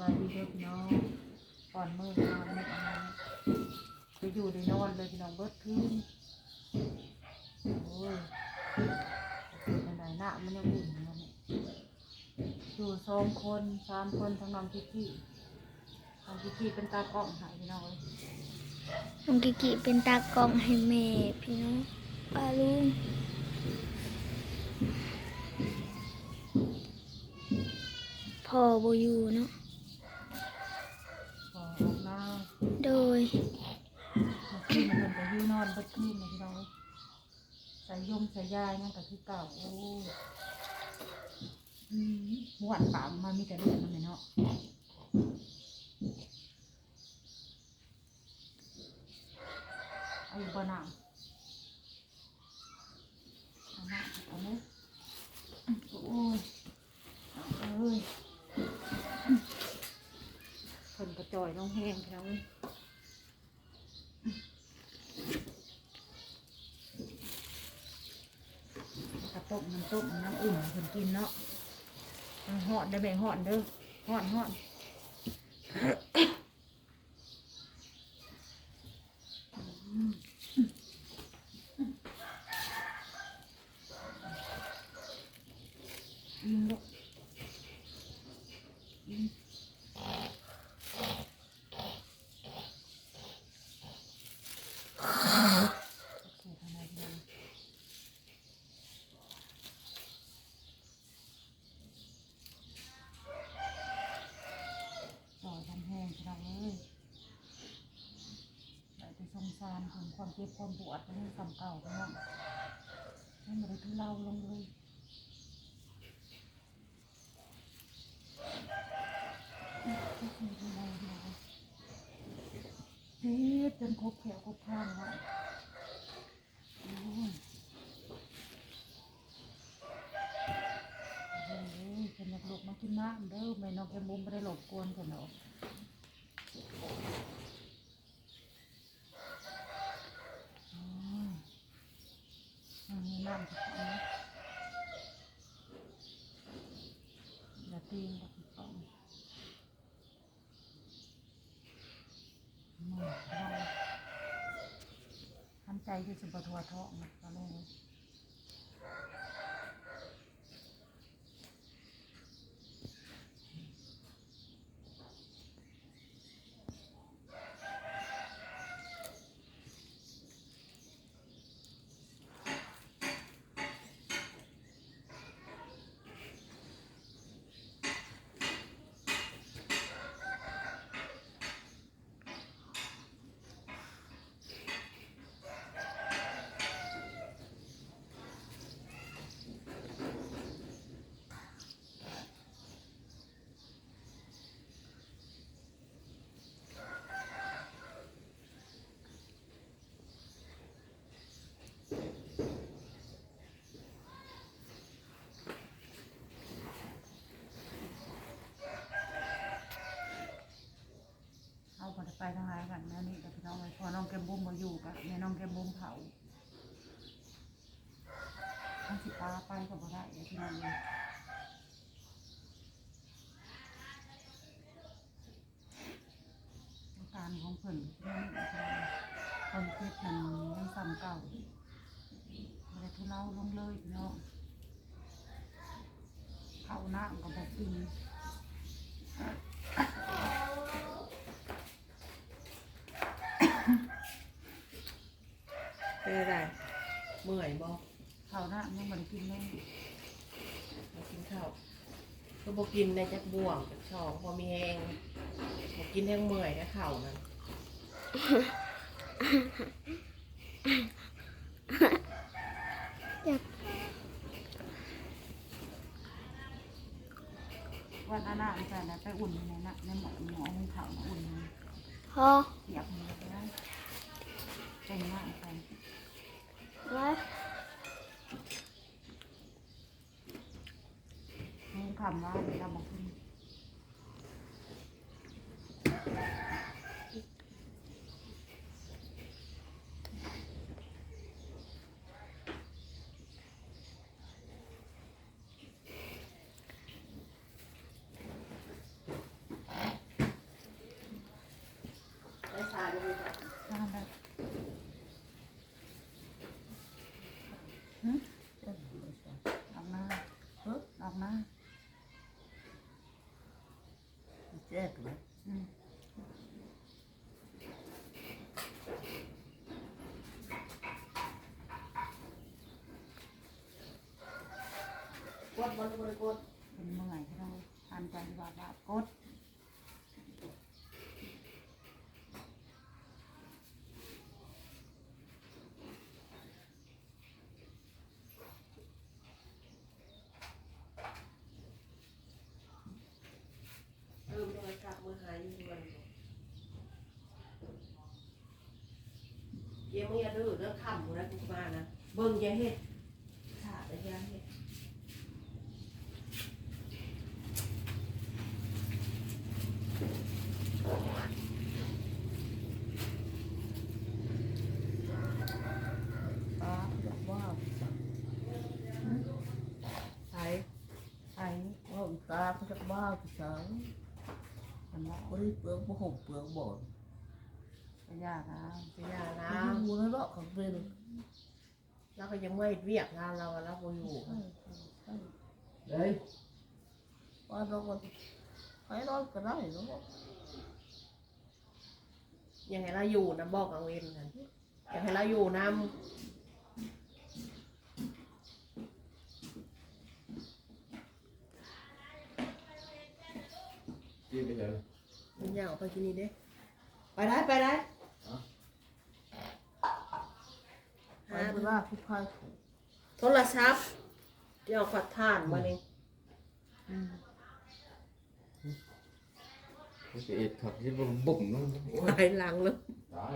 บายดีเด้อพี่น้องก่อนมือมาไม่เอาไปอยู่ในนอนเลยพี่น้องเบิดคืนโอ้ยเป็นไหนหน้ามันยังอุ่นอยู่นั่นนี่อยู่สองคนสามคนทั้งน้องกิกกี้น้องกิกกี้เป็นตากล้องหายพี่น้องน้องกิกิเป็นตากล้องให้แม่พี่น้องป้าลุงพ่อโบอยู่เนาะ พอออกหน้า โดยเมื่อคืนมันก็อยู่นอนเบิดคืนเลยพี่น้องเลยใส่ยมใส่ยายนั่นก็คือเก่าโอ้ยอืมหวานปากมันมีแต่เลือดมันเลยเนาะ เอาอยู่บ่หนังเอาหนังเอาเลยโอ้ยเอาเอ้ยคนกระจอยลงแห้งแล้วเว้ยกระ ต้มน้ำต้มน้ำอุ่นคนกินเนาะมันหอดได้แบ่งหอดเด้อหอดหอด ยิงลูกยิงโอเคทำไมดีต่อทำแห้งเราเลยได้ไป สารถึงความเจ็บความปวดมันให้ซ้ำเก่าไปบ้างให้มันได้ทุเลาลงเลยเจ็บจนครบแขวครบข้างแล้วโอ้ยโอ้ยฉันอยากหลบมากินน้ำเด้อแม่น้องแกมุมไม่ได้หลบกวนกันเนาะโอ้ยอันนี้น้ำจะกินนะ อย่าตีนกับพี่ป้องมือเราทำใจที่สุบทัวท้องนะตอนนี้ ไปทางไหนกันแม่นี่กับพี่น้องเลยพอน้องแกมบุ้มมาอยู่กับแม่น้องแกมบุ้มเผาทั้งสิปลาไปก็บ่ได้เดี๋ยวพี่น้องเลยการของเพิ่นเรื่องนี้คนเจ็บมันยังซ้ำเก่าไม่ได้ทุเลาลงเลยพี่น้องเข้าน้ำก็บอกกิน เป็นอะไรเมื่อยบ่เข้าน้ำยังไม่ได้กินเลยมากินข้าวก็บอกกินในจักบ่วงจักช่องพอมีแหงบอกกินแห้งเมื่อยนะเข่านั่นอยากวันอาณาใส่นะไปอุ่นในน่ะในหมอหมอหุงข้าวมาอุ่นพ่อเสียบมือไปได้เป็นมากไปไว้ หุงคำว่าเราบอกกิน หึ ออกหน้าเฮ้ออกหน้าแจ๊กเลยอืมกดบนบนกดเป็นเมื่อยที่เราทานใจว่าว่ากด เริ่มโทรศัพท์มือหายอยู่ด้วย เยี่ยมมึงอย่าดื้อเด้อคำมึงนะกูมานะเบิ่งย่าเฮ็ดขาดอย่าเฮ็ดตาจะว่าสั่งใช่ไอ้ว่าตาจะว่าสั่งมันว่าบริเปลือกบ่หกเปลือกบ่น จะยากนะไปยาแล้แล้ววแล้วเนาะเขาเป็นแล้วก็ยังไม่เวียกงานเราอะแล้วบ่อยู่เฮ้ยว่าเราก็ให้นอนก็ได้เนาะยังไงเราอยู่นะบอกเอาเองกันอยากให้เราอยู่นกินไปเลยำมันอยากออกไปที่นี่เด้ไปได้ไปได้ ไปเวลาผู้พายโทรศัพท์เดี๋ยวขัดท่านมาเองมันจะเอ็ดขับที่มันบุ่มเนาะโอ้ยหายหลังเลย ตาย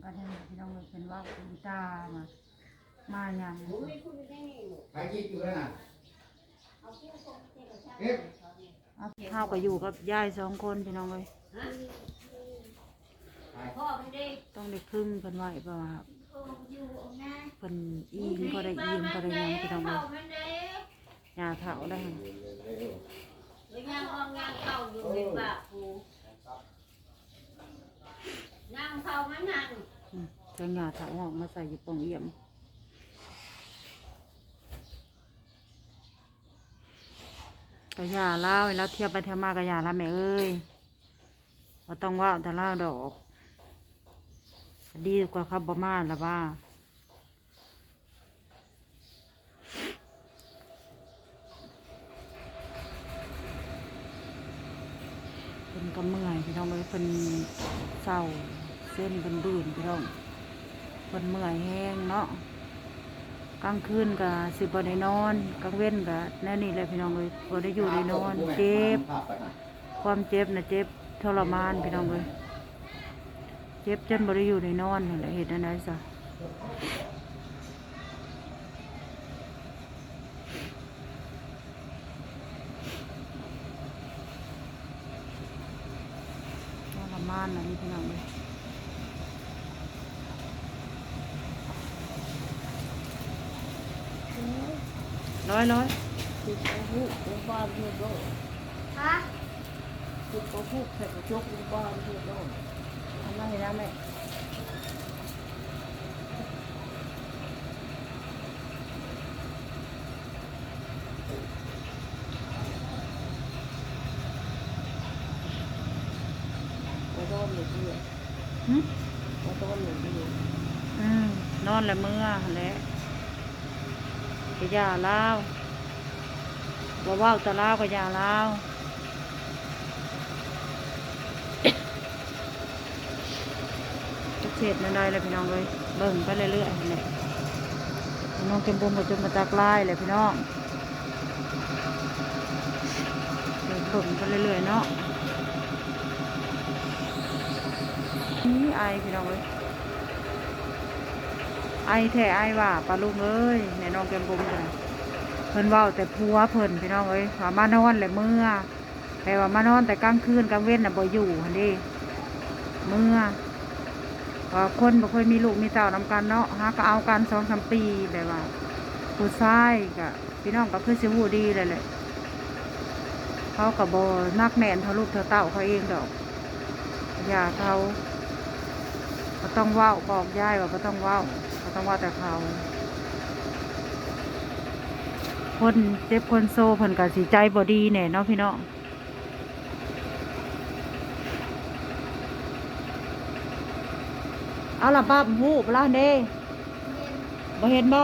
แล้วถ้าจะเบิ่งก็ได้พี่น้องเลยเป็นว่าคุณตามามาอย่างใครกินอยู่แล้วน่ะเก็บเอาข้าวก็อยู่กับยายสองคนพี่น้องเลยต้องได้พึ่งเพิ่นไหวเปล่าครับเพิ่นอิงก็ได้อิงก็ได้ยังพี่น้องเลยยาเถาได้หั่ นย่งเข้าอยู่ในปากกูย่งเข้ามันนั่งอืมจังยาถาออกมาใส่อยู่ปองเอี่ยมกะยาเล่าให้เราเทียบไปเทียบมากะยาละแม่เอ้ยว่าต้องว่าแต่เล่าดอก ดีกว่าครับบ่มาละว่าเป็นกำเมื่อยพี่น้องเลยเป็นเศร้า เส้นเป็นบื่นพี่น้องเป็นเมื่อยแห้งเนาะกลางคืนก็สิบ่ได้นอนกลางเว้นก็แน่นี่แหละพี่น้องเลยบ่ได้อยู่ได้นอน เจ็บ ความเจ็บนะเจ็บทรมานพี่น้องเลยเจ็บจนบ่ได้อยู่ได้นอนนั่นแหละเหตุอันใดซะทรมานนะพี่น้องเลย ร้อยร้อยคือเขาพูดของบ้านเพื่อนเราฮะคือเขาพูดแข่งจกของบ้านเพื่อนเราทำได้แล้วแม่ไปนอนเลยเพื่อนหึไปนอนเลยเพื่อนอืมนอนและเมื่อหั่นแหละ กะยาลาวบ่เว้าแตะลาวกะยาลาวจะเสร็จนั่นได้เลยพี่น้องเลยเบิ่งไปเรื่อยๆนั่นแหละน้องเก็มบุมกับจุมาตากลายเลยพี่น้องเดี๋ยวเบิ่งไปเรื่อยๆเนาะนี่ไอพี่น้องเลย ไอแท้ไอว่าปลาลุงเอ้ยในน้องเก็มบุมกันเพิ่นว้าแต่พัวเพิ่นพี่น้องเอ้ยว่ามานอนเลยเมื่อแต่ว่ามานอนแต่กลางคืนกลางเว้นน่ะบ่อยู่หั่นเดิเมื่อว่าคนบ่เคยมีลูกมีเต่านำกันเนาะหาก็เอากันสองสามปีเลยว่าผู้ชายก็พี่น้องก็คือสิวูดีเลยแหละเขากับโบนักแน่นเท่าลูกเท่าเต่าเขาเองดอก อย่าเขาก็ต้องว้าวบอกย่ายว่าก็ต้องว้าก็ ต้องเว่าแต่เขา คนเจ็บคนโซ่เพิ่นก็สิใจบ่ดีแน่เนาะพี่น้องเอาล่ะป้าหูปลาเด้บ่เห็นบ่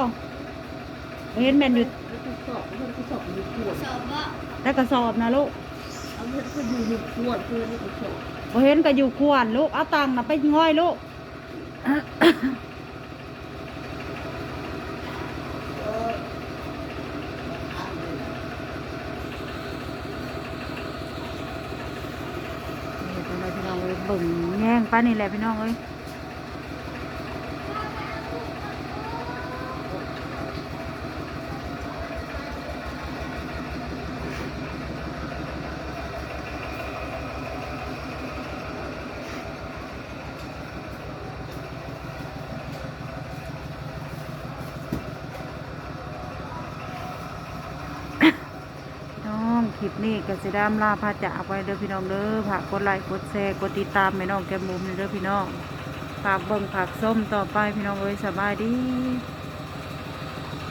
บ่เห็นแม่นอยู่แล้วก็สอบแล้วก็สอบอยู่ขวดสอบว่าแต่กระสอบนะลูกเอาเงินก็อยู่อยู่ขวดเพื่อนนี่ก็สอบบ่เห็นก็อยู่ควรลูกเอาตังค์น่ะไปง่อยลูก นี่เป็นไรพี่น้อง เบิ่งแย่งป้านี่แหละพี่น้องเอ้ย นี่ก็สิดามลาพาจาไว้เด้อพี่น้องเด้อฝากกดไลค์กดแชร์กดติดตามแม่น้องแก้มบุ๋มเด้อพี่น้องฝากเบิ่งฝากส้มต่อไปพี่น้องเอ้ยสบายดี